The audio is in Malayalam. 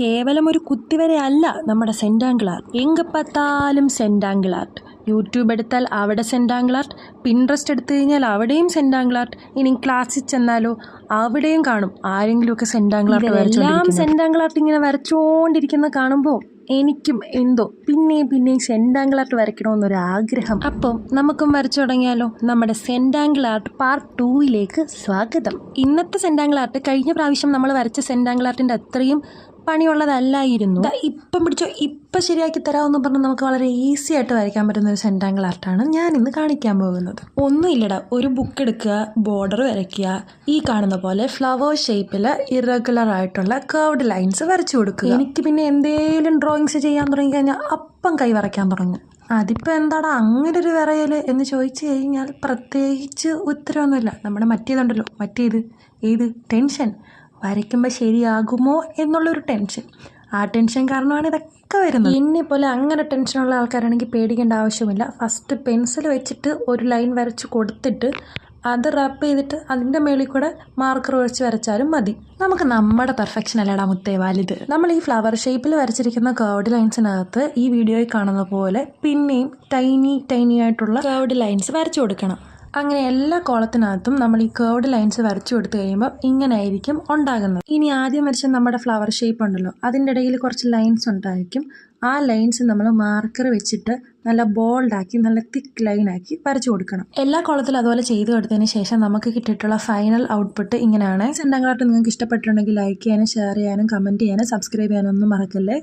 കേവലം ഒരു കുത്തിവരെ അല്ല നമ്മുടെ സെന്റാങ്കിൾ ആർട്ട് എങ്ക പത്താലും സെന്റാങ്കിൾ ആർട്ട് യൂട്യൂബ് എടുത്താൽ അവിടെ സെന്റാങ്കിൾ ആർട്ട് പിൻട്രസ്റ്റ് എടുത്തു കഴിഞ്ഞാൽ അവിടെയും സെന്റാങ്കിൾ ആർട്ട് ഇനി ക്ലാസ്സിൽ ചെന്നാലോ അവിടെയും കാണും. ആരെങ്കിലുമൊക്കെ സെന്റാങ്കിൾ ആർട്ട് വരച്ചോണ്ടിരിക്കുന്നത്. സെന്റാങ്കിൾ ആർട്ട് ഇങ്ങനെ വരച്ചുകൊണ്ടിരിക്കുന്ന കാണുമ്പോൾ എനിക്കും എന്തോ പിന്നെയും പിന്നെയും സെന്റാങ്കിൾ ആർട്ട് വരയ്ക്കണമെന്നൊരു ആഗ്രഹം. അപ്പം നമുക്കും വരച്ചു തുടങ്ങിയാലോ? നമ്മുടെ സെന്റാങ്കിൾ ആർട്ട് പാർട്ട് ടൂവിലേക്ക് സ്വാഗതം. ഇന്നത്തെ സെന്റാങ്കിൾ ആർട്ട് കഴിഞ്ഞ പ്രാവശ്യം നമ്മൾ വരച്ച സെന്റാങ്കിൾ ആർട്ടിന്റെ അത്രയും പണിയുള്ളതല്ലായിരുന്നു. ഇപ്പം പിടിച്ചോ ഇപ്പം ശരിയാക്കി തരാമെന്ന് പറഞ്ഞ് നമുക്ക് വളരെ ഈസി ആയിട്ട് വരയ്ക്കാൻ പറ്റുന്ന ഒരു സെന്റാങ്കിൾ ആർട്ടാണ് ഞാൻ ഇന്ന് കാണിക്കാൻ പോകുന്നത്. ഒന്നുമില്ലടാ ഒരു ബുക്ക് എടുക്കുക ബോർഡർ വരയ്ക്കുക ഈ കാണുന്ന പോലെ ഫ്ലവർ ഷേപ്പിൽ ഇറഗുലർ ആയിട്ടുള്ള കർവ്ഡ് ലൈൻസ് വരച്ചു കൊടുക്കുക. എനിക്ക് പിന്നെ എന്തേലും ഡ്രോയിങ്സ് ചെയ്യാൻ തുടങ്ങിക്കഴിഞ്ഞാൽ അപ്പം കൈ വരയ്ക്കാൻ തുടങ്ങും. അതിപ്പോൾ എന്താടാ അങ്ങനെ ഒരു വിറയൽ എന്ന് ചോദിച്ചു കഴിഞ്ഞാൽ പ്രത്യേകിച്ച് ഉത്തരവൊന്നുമില്ല. നമ്മുടെ മറ്റേതുണ്ടല്ലോ മറ്റേത് ഏത്? ടെൻഷൻ. വരയ്ക്കുമ്പോൾ ശരിയാകുമോ എന്നുള്ളൊരു ടെൻഷൻ. ആ ടെൻഷൻ കാരണമാണ് ഇതൊക്കെ വരുന്നത്. എന്നെ പോലെ അങ്ങനെ ടെൻഷനുള്ള ആൾക്കാരാണെങ്കിൽ പേടിക്കേണ്ട ആവശ്യമില്ല. ഫസ്റ്റ് പെൻസിൽ വെച്ചിട്ട് ഒരു ലൈൻ വരച്ച് കൊടുത്തിട്ട് അത് റബ്ബ് ചെയ്തിട്ട് അതിന്റെ മേളിൽ കൂടെ മാർക്കർ ഒഴിച്ച് വരച്ചാലും മതി. നമുക്ക് നമ്മുടെ പെർഫെക്ഷൻ അല്ലടാ മുത്തേ വലുത്. നമ്മൾ ഈ ഫ്ലവർ ഷേപ്പിൽ വരച്ചിരിക്കുന്ന കേർഡ് ലൈൻസിനകത്ത് ഈ വീഡിയോയിൽ കാണുന്ന പോലെ പിന്നെയും ടൈനി ടൈനി ആയിട്ടുള്ള കേർഡ് ലൈൻസ് വരച്ചു കൊടുക്കണം. അങ്ങനെ എല്ലാ കോളത്തിനകത്തും നമ്മൾ ഈ കേർഡ് ലൈൻസ് വരച്ചു കൊടുത്തു കഴിയുമ്പോൾ ഇങ്ങനെ ആയിരിക്കും ഉണ്ടാകുന്നത്. ഇനി ആദ്യം വരച്ച നമ്മുടെ ഫ്ലവർ ഷേപ്പ് ഉണ്ടല്ലോ അതിന്റെ ഇടയിൽ കുറച്ച് ലൈൻസ് ഉണ്ടായിരിക്കും. ആ ലൈൻസ് നമ്മൾ മാർക്കർ വെച്ചിട്ട് നല്ല ബോൾഡാക്കി നല്ല തിക്ക് ലൈനാക്കി വരച്ചു കൊടുക്കണം. എല്ലാ കോളത്തിലും അതുപോലെ ചെയ്തു കൊടുത്തതിന് ശേഷം നമുക്ക് കിട്ടിയിട്ടുള്ള ഫൈനൽ ഔട്ട്പുട്ട് ഇങ്ങനെയാണ്. സെൻഡങ്ങളായിട്ട് നിങ്ങൾക്ക് ഇഷ്ടപ്പെട്ടിട്ടുണ്ടെങ്കിൽ ലൈക്ക് ചെയ്യാനും ഷെയർ ചെയ്യാനും കമന്റ് ചെയ്യാനും സബ്സ്ക്രൈബ് ചെയ്യാനും ഒന്നും മറക്കല്ലേ?